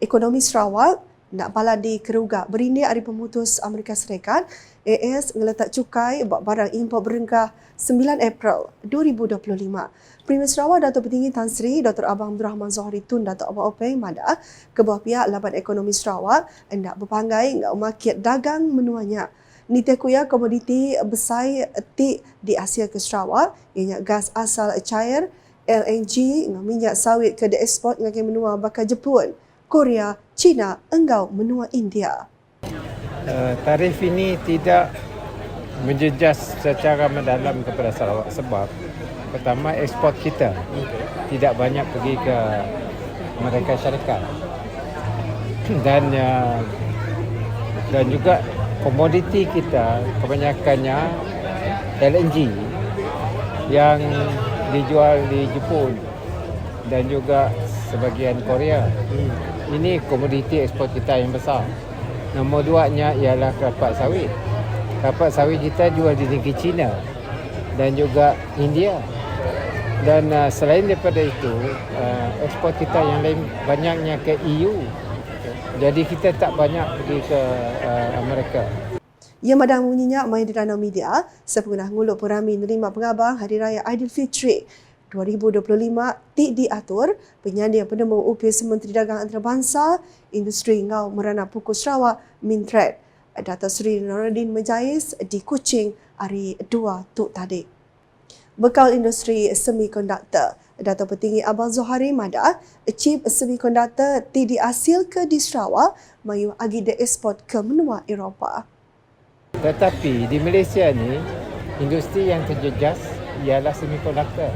Ekonomi Sarawak nak bala di kerugak berindik hari pemutus Amerika Serikat AS ngeletak cukai buat barang impor berengkah 9 April 2025. Premier Sarawak Datuk Petinggi Tan Sri Dr. Abang Abdul Rahman Zohri Tun Datuk Abang Openg Mada kebuah pihak Laban Ekonomi Sarawak hendak berpanggai ngau market dagang menuanya. Niti kuya komoditi besar tik di Asia ke Sarawak ianya gas asal cair LNG minyak sawit ke diekspor ngau menua bakal Jepun. Korea, China engkau menua India. Uh, tarif ini tidak menjejas secara mendalam kepada Sarawak sebab pertama ekspor kita tidak banyak pergi ke Amerika Syarikat dan uh, dan juga komoditi kita kebanyakannya LNG yang dijual di Jepun dan juga sebagian Korea. Ini komoditi ekspor kita yang besar. Nombor duanya ialah kelapa sawit. Kelapa sawit kita jual di negeri China dan juga India. Dan uh, selain daripada itu, uh, ekspor kita yang lain banyaknya ke EU. Jadi kita tak banyak pergi ke uh, Amerika. Ia madang bunyinya main di ranau media, sepengguna nguluk perami menerima pengabang Hari Raya Aidilfitri 2025 tik diatur penyanding penemu UPS Menteri Dagang Antarabangsa Industri Ngau Merana Pukul Sarawak Mintred Data Seri Nuruddin Majais di Kuching hari 2 Tuk tadi. Bekal industri semikonduktor Dato' Petinggi Abang Zohari Mada, chip semikonduktor tik dihasil ke di Sarawak mayu agenda ekspor ke menua Eropah. Tetapi di Malaysia ni, industri yang terjejas ialah semikonduktor.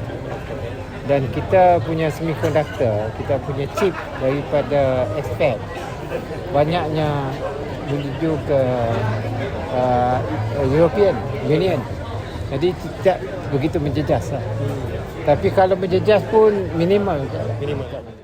Dan kita punya semikonduktor, kita punya chip daripada expert. Banyaknya menuju ke uh, European Union. Jadi tidak begitu menjejas lah. Tapi kalau menjejas pun minimal. Minimal.